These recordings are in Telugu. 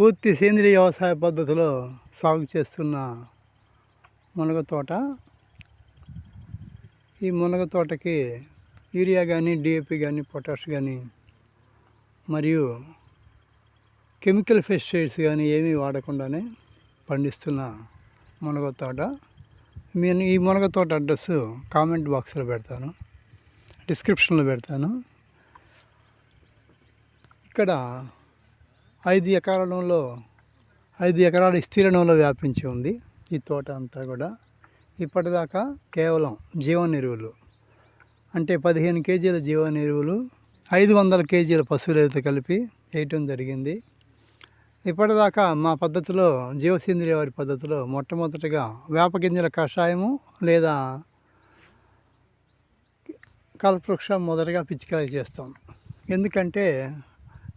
పూర్తి సేంద్రియ వ్యవసాయ పద్ధతిలో సాగు చేస్తున్న మునగ తోట. ఈ మునగ తోటకి యూరియా కానీ డిఏపి కానీ పొటాష్ కానీ మరియు కెమికల్ పెస్టిసైడ్స్ కానీ ఏమీ వాడకుండానే పండిస్తున్న మునగ తోట. నేను ఈ మునగ తోట అడ్రస్ కామెంట్ బాక్స్లో పెడతాను డిస్క్రిప్షన్లో పెడతాను. ఇక్కడ ఐదు ఎకరాలలో ఐదు ఎకరాల విస్తీర్ణంలో వ్యాపించి ఉంది ఈ తోట అంతా కూడా. ఇప్పటిదాకా కేవలం జీవన ఎరువులు అంటే పదిహేను కేజీల జీవన ఎరువులు ఐదు వందల కేజీల పశువులతో కలిపి వేయటం జరిగింది. ఇప్పటిదాకా మా పద్ధతిలో జీవసేంద్రియ వారి పద్ధతిలో మొట్టమొదటిగా వేప గింజల కషాయము లేదా కల్పవృక్షం మొదటగా పిచికారీ చేస్తాం. ఎందుకంటే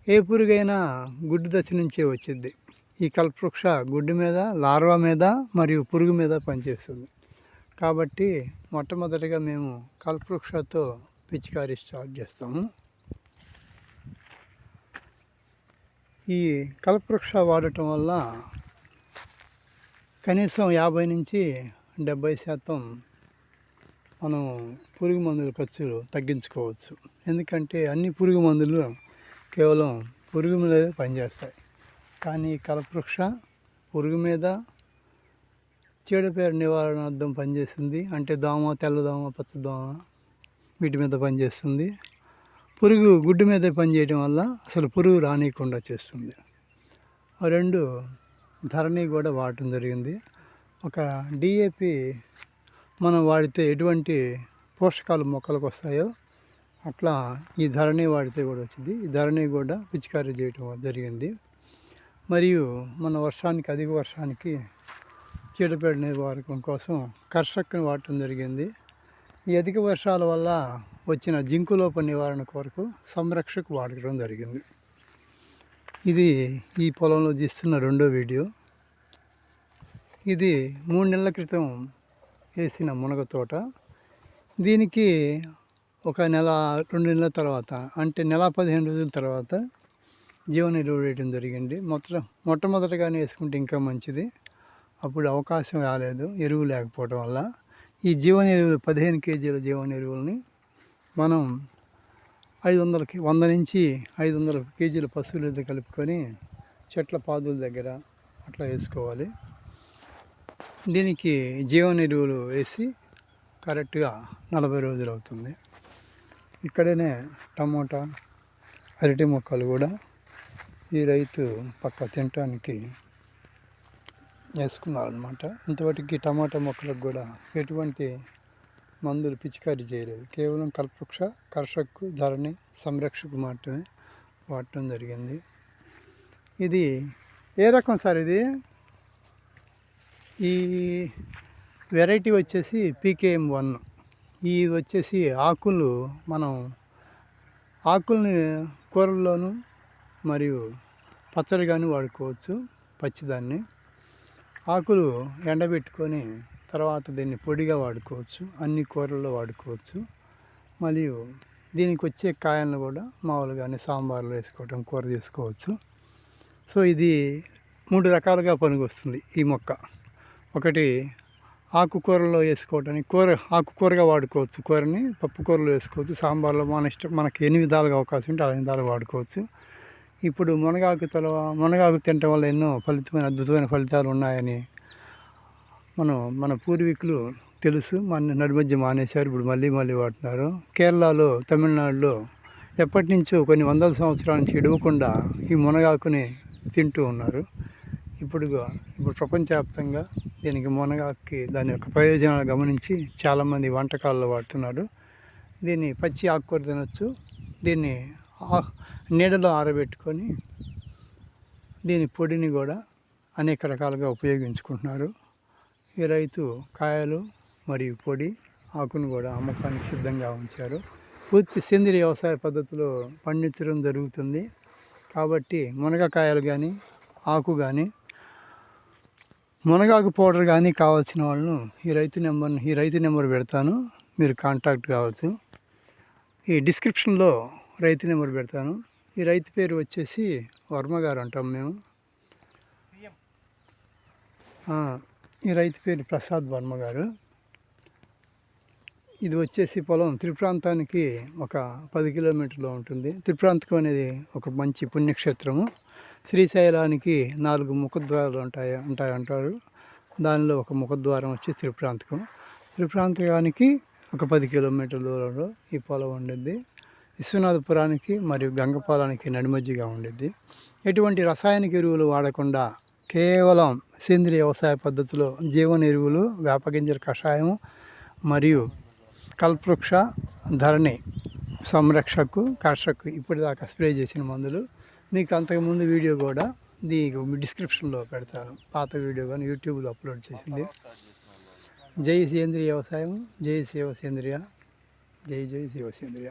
ఏ పురుగైనా గుడ్డు దశ నుంచే వచ్చింది ఈ కల్పవృక్ష గుడ్డు మీద లార్వా మీద మరియు పురుగు మీద పనిచేస్తుంది. కాబట్టి మొట్టమొదటిగా మేము కల్పవృక్షతో పిచికారీ స్టార్ట్ చేస్తాము. ఈ కల్పవృక్ష వాడటం వల్ల కనీసం యాభై నుంచి డెబ్భై శాతం మనం పురుగు మందుల ఖర్చులు తగ్గించుకోవచ్చు. ఎందుకంటే అన్ని పురుగు మందులు కేవలం పురుగు మీద పనిచేస్తాయి. కానీ కలపవృక్ష పురుగు మీద చీడపేర నివారణార్థం పనిచేస్తుంది. అంటే దోమ తెల్లదోమ పచ్చదోమ వీటి మీద పనిచేస్తుంది. పురుగు గుడ్డు మీద పనిచేయడం వల్ల అసలు పురుగు రానియకుండా చేస్తుంది. ఆ రెండు ధరణి కూడా వాడటం జరిగింది. ఒక డిఏపి మనం వాడితే ఎటువంటి పోషకాలు మొక్కలకు వస్తాయో అట్లా ఈ ధరణి వాడితే కూడా వచ్చింది. ఈ ధరణి కూడా పిచికారీ చేయటం జరిగింది. మరియు మన వర్షానికి అధిక వర్షానికి చీడపేడ నివారకం కోసం కర్షక్ని వాడటం జరిగింది. ఈ అధిక వర్షాల వల్ల వచ్చిన జింకులోప నివారణ కొరకు సంరక్షకు వాడటం జరిగింది. ఇది ఈ పొలంలో తీస్తున్న రెండో వీడియో. ఇది మూడు నెలల క్రితం వేసిన మునగ తోట. దీనికి ఒక నెల రెండు నెలల తర్వాత అంటే నెల పదిహేను రోజుల తర్వాత జీవన ఎరువు వేయడం జరిగింది. మొత్తం మొట్టమొదటిగానే వేసుకుంటే ఇంకా మంచిది. అప్పుడు అవకాశం రాలేదు ఎరువు లేకపోవడం వల్ల. ఈ జీవన ఎరువులు పదిహేను కేజీల జీవన ఎరువులని మనం ఐదు వందలకి వంద నుంచి ఐదు వందల కేజీల పశువులతో కలుపుకొని చెట్ల పాదుల దగ్గర అట్లా వేసుకోవాలి. దీనికి జీవన ఎరువులు వేసి కరెక్ట్గా నలభై రోజులు అవుతుంది. ఇక్కడనే టమోటా అరటి మొక్కలు కూడా ఈ రైతు పక్క తినటానికి వేసుకున్నారనమాట ఇంతవరకు టమాటా మొక్కలకు కూడా ఎటువంటి మందులు పిచికారీ చేయలేదు. కేవలం కల్పవృక్ష కర్షకు ధరణి సంరక్షకు మాత్రమే వాడటం జరిగింది. ఇది ఏ రకం సార్ ఇది? ఈ వెరైటీ వచ్చేసి పీకేఎం వన్. ఈ వచ్చేసి ఆకులు మనం ఆకుల్ని కూరల్లోనూ మరియు పచ్చడి కానీ వాడుకోవచ్చు పచ్చిదాన్ని. ఆకులు ఎండబెట్టుకొని తర్వాత దీన్ని పొడిగా వాడుకోవచ్చు అన్ని కూరల్లో వాడుకోవచ్చు. మరియు దీనికి వచ్చే కాయలను కూడా మామూలుగానే సాంబార్లో వేసుకోవటం కూర చేసుకోవచ్చు. సో ఇది మూడు రకాలుగా పనికొస్తుంది ఈ మొక్క. ఒకటి ఆకుకూరలో వేసుకోవడానికి కూర ఆకుకూరగా వాడుకోవచ్చు. కూరని పప్పుకూరలో వేసుకోవచ్చు. సాంబార్లో మన ఇష్టం మనకి ఎన్ని విధాలుగా అవకాశం ఉంటే అలా విధాలుగా వాడుకోవచ్చు. ఇప్పుడు మునగాకు తల మునగాకు తినటం వల్ల ఎన్నో ఫలితమైన అద్భుతమైన ఫలితాలు ఉన్నాయని మనం మన పూర్వీకులు తెలుసు. మన నడిమధ్య మానేశారు. ఇప్పుడు మళ్ళీ మళ్ళీ వాడుతున్నారు. కేరళలో తమిళనాడులో ఎప్పటి నుంచో కొన్ని వందల సంవత్సరాల నుంచి ఎడవకుండా ఈ మునగాకుని తింటూ ఉన్నారు. ఇప్పుడు ఇప్పుడు ప్రపంచవ్యాప్తంగా దీనికి మునగాకి దాని యొక్క ప్రయోజనాలు గమనించి చాలామంది వంటకాల్లో వాడుతున్నారు. దీన్ని పచ్చి ఆకుకూర తినొచ్చు. దీన్ని ఆ- నీడలో ఆరబెట్టుకొని దీని పొడిని కూడా అనేక రకాలుగా ఉపయోగించుకుంటున్నారు. ఈ రైతు కాయలు మరియు పొడి ఆకును కూడా అమ్మకానికి సిద్ధంగా ఉంచారు. పూర్తి సేంద్రియ వ్యవసాయ పద్ధతిలో పండించడం జరుగుతుంది. కాబట్టి మునగకాయలు కానీ ఆకు కానీ మునగాకు పౌడర్ కానీ కావాల్సిన వాళ్ళను ఈ రైతు నెంబర్ని ఈ రైతు నెంబర్ పెడతాను. మీరు కాంటాక్ట్ కావచ్చు. ఈ డిస్క్రిప్షన్లో రైతు నెంబర్ పెడతాను. ఈ రైతు పేరు వచ్చేసి వర్మ గారు అంటాం మేము. ఈ రైతు పేరు ప్రసాద్ వర్మ గారు. ఇది వచ్చేసి పొలం త్రిప్రాంతానికి ఒక పది కిలోమీటర్లో ఉంటుంది. త్రిప్రాంతకం అనేది ఒక మంచి పుణ్యక్షేత్రము. శ్రీశైలానికి నాలుగు ముఖద్వారాలు ఉంటాయి ఉంటాయంటారు దానిలో ఒక ముఖద్వారం వచ్చి త్రిప్రాంతకం. త్రిప్రాంతకానికి ఒక పది కిలోమీటర్ల దూరంలో ఈ పొలం ఉండిద్ది. విశ్వనాథపురానికి మరియు గంగపాలానికి నడిమజ్జిగా ఉండిద్ది. ఎటువంటి రసాయనిక ఎరువులు వాడకుండా కేవలం సేంద్రియ వ్యవసాయ పద్ధతిలో జీవన ఎరువులు వేపగింజల కషాయం మరియు కల్పవృక్ష ధరణి సంరక్షకు కర్షకు ఇప్పటిదాకా స్ప్రే చేసిన మందులు నీకు అంతకుముందు వీడియో కూడా నీకు డిస్క్రిప్షన్లో పెడతాను. పాత వీడియో కానీ యూట్యూబ్లో అప్లోడ్ చేసింది. జై సేంద్రియ వ్యవసాయం జై శివ సేంద్రియ జై జై శివ సేంద్రియ.